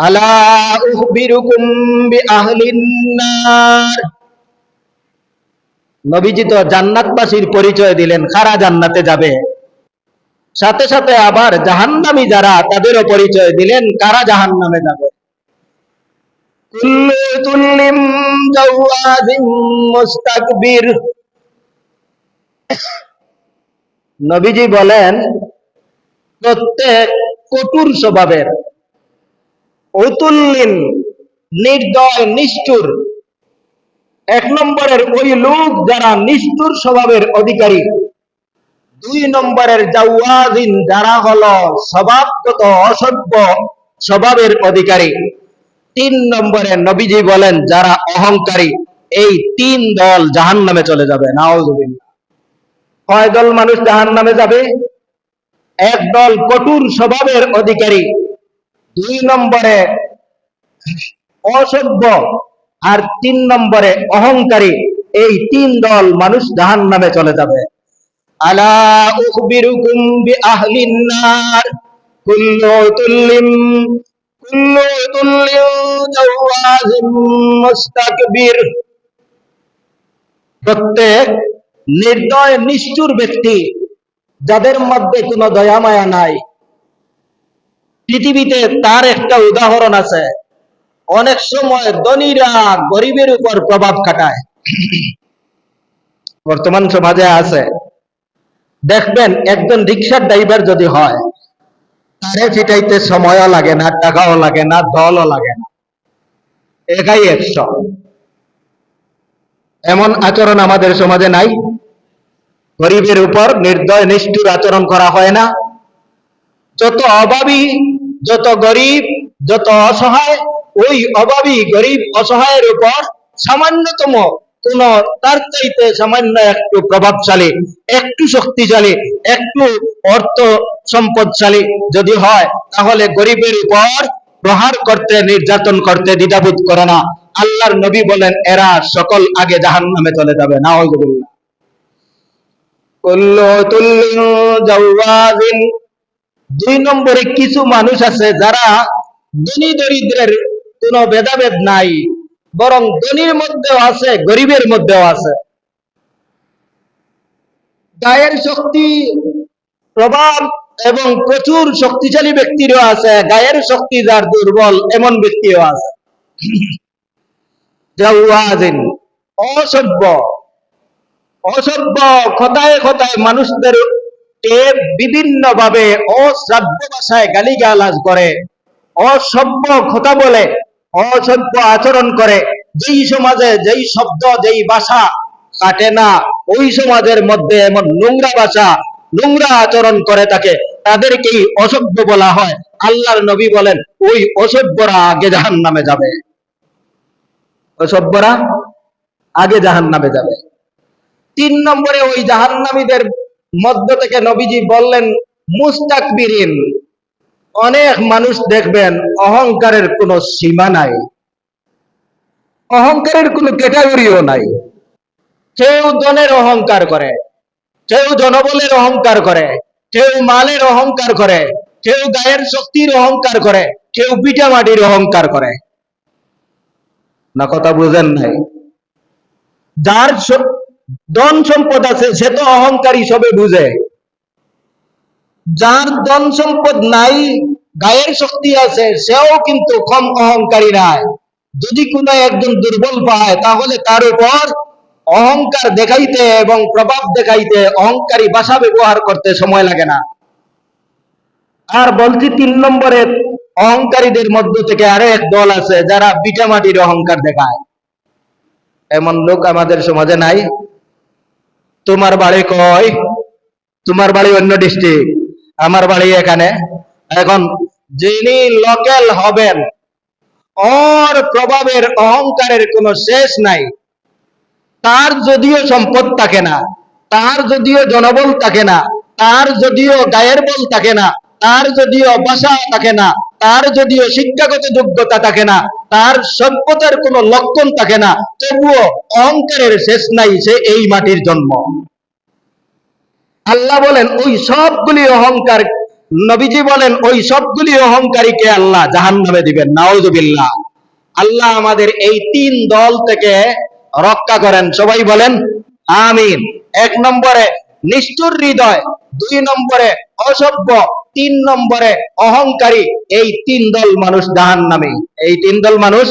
আলা জান্নাতবাসীর পরিচয় দিলেন, খারা জান্নাতে যাবে। সাথে সাথে আবার জাহান্নামী যারা, তাদেরও পরিচয় দিলেন, কারা জাহান্নামে যাবে? নবীজি বলেন, প্রত্যেক কটুর স্বভাবের অতুল্লিন নির্দয়, নিষ্ঠুর। এক নম্বরের ওই লোক যারা নিষ্ঠুর স্বভাবের অধিকারী। দুই নম্বরের জাওয়াজিন যারা হলো স্বভাবগত অসভ্য স্বভাবের অধিকারী। তিন নম্বরে নবীজি বলেন, যারা অহংকারী, এই তিন দল জাহান নামে চলে যাবে। নাওজুবিল্লাহ কয় দল মানুষ জাহান নামে যাবে? এক দল কঠোর স্বভাবের অধিকারী দুই নম্বরে অসভ্য আর তিন নম্বরে অহংকারী। এই তিন দল মানুষ জাহান নামে চলে যাবে। প্রত্যেক নির্দয়, নিষ্ঠুর ব্যক্তি, যাদের মধ্যে কোনো দয়া মায়া নাই পৃথিবীতে তার একটা উদাহরণ আছে। অনেক সময় ধনীরা গরিবের উপর প্রভাব খাটায়। বর্তমান সমাজে আছে। দেখবেন একজন রিক্সার ড্রাইভার যদি হয়, তারে ফিটাইতে সময়ও লাগে না, টাকাও লাগে না, দলও লাগে না। একাই একশো। এমন আচরণ আমাদের সমাজে নাই। গরিবের উপর নির্দয়, নিষ্ঠুর আচরণ করা হয় না। যত অভাবী যত গরিব, যত অসহায়, ওই অভাবী গরিব অসহায়ের উপর সামান্যতম কোন তার চাইতে সামান্য একটু প্রভাবশালী, একটু শক্তিশালী, একটু অর্থ সম্পদশালী যদি হয়, তাহলে গরিবের উপর প্রহার করতে, নির্যাতন করতে দ্বিধাবোধ করে না। আল্লাহর নবী বলেন, এরা সকল আগে জাহান নামে চলে যাবে। না তুল্লু জাওয়াজিন দুই নম্বরে কিছু মানুষ আছে যারা ধনী দরিদ্রের কোনো ভেদাভেদ নাই, বরং ধনীর মধ্যেও আছে, গরিবের মধ্যেও আছে। গায়ের শক্তি, প্রভাব এবং প্রচুর শক্তিশালী ব্যক্তিরও আছে, গায়ের শক্তি যার দুর্বল এমন ব্যক্তিও আছে। অসভ্য। অসভ্য কথায় কথায় মানুষদের বিভিন্ন ভাবে অশ্রাব্য ভাষায় গালিগালাজ করে, অসভ্য কথা বলে, অসভ্য আচরণ করে। যেই সমাজে যেই শব্দ, যেই ভাষা কাটে না, ওই সমাজের মধ্যে এমন নোংরা ভাষা, নোংরা আচরণ করে থাকে তাদেরকেই অসভ্য বলা হয়। আল্লাহর নবী বলেন, ওই অসভ্যরা আগে জাহান নামে যাবে। অসভ্যরা আগে জাহান নামে যাবে। তিন নম্বরে ওই জাহান্নামীদের মধ্য থেকে নবীজি বললেন, মুস্তাকবিরিন, অনেক মানুষ দেখবেন অহংকারের কোনো সীমা নাই। অহংকারের কোনো ক্যাটাগরিও নাই। কেউ ধনের অহংকার করে, কেউ জনবলের অহংকার করে, কেউ মালের অহংকার করে, কেউ গায়ের শক্তির অহংকার করে, কেউ পিঠামাটির অহংকার করে। না, কথা বুঝেন নাই। যার ধন সম্পদ আছে, সে তো অহংকারী সবে বুঝে। যার ধন সম্পদ নাই, গায়ের শক্তি আছে, সেও কিন্তু কম অহংকারী নাই। যদি কোনো একজন দুর্বল পায়, তাহলে তার উপর অহংকার দেখাইতে এবং প্রভাব দেখাইতে অহংকারী ভাষা ব্যবহার করতে সময় লাগে না। আর বলছি তিন নম্বরে, অহংকারীদের মধ্য থেকে আরও এক দল আছে, যারা বিটামাটির অহংকার দেখায়। এমন লোক আমাদের সমাজে নাই তোমার বাড়ি কয় তোমার বাড়ি অন্য ডিস্ট্রিক্ট আমার বাড়ি এখানে। এখন যিনি লোকাল হবেন, ওর প্রভাবের অহংকারের কোনো শেষ নাই। তার যদিও সম্পদ থাকে না, তার যদিও জনবল থাকে না, তার যদিও গায়ের বল থাকে না, তার যদিও ভাষা থাকে না, তার যদিও শিক্ষাগত যোগ্যতা থাকে না তার সভ্যতার কোনো লক্ষণ থাকে না। তবুও অহংকারের শেষ নাই সে এই মাটির জন্ম। আল্লাহ বলেন, ওই সবগুলি অহংকার নবীজি বলেন, ওই সবগুলি অহংকারীকে আল্লাহ জাহান নামে দিবেন। নাউজুবিল্লাহ। আল্লাহ আমাদের এই তিন দল থেকে রক্ষা করেন। সবাই বলেন, আমিন। এক নম্বরে নিষ্ঠুর হৃদয়, দুই নম্বরে অসভ্য তিন নম্বরে অহংকারী এই তিন দল মানুষ জাহান নামে এই তিন দল মানুষ